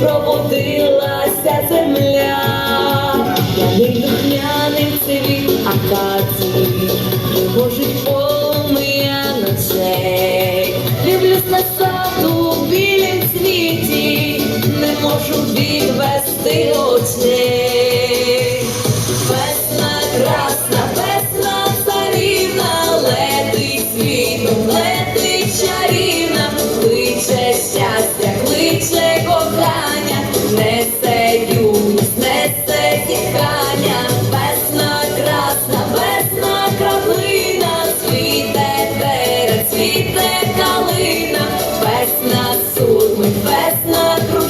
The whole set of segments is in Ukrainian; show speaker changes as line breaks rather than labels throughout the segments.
пробудилася земля, П'яний духняним цивіт акації, Божий полум'я ночей. Дивлюсь на саду в білім світі, не можу відвести.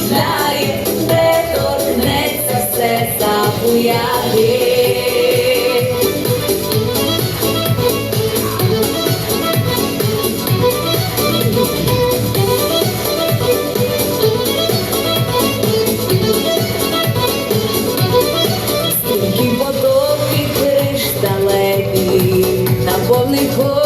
знає, де торкнеться все забуяє. Наповний гор.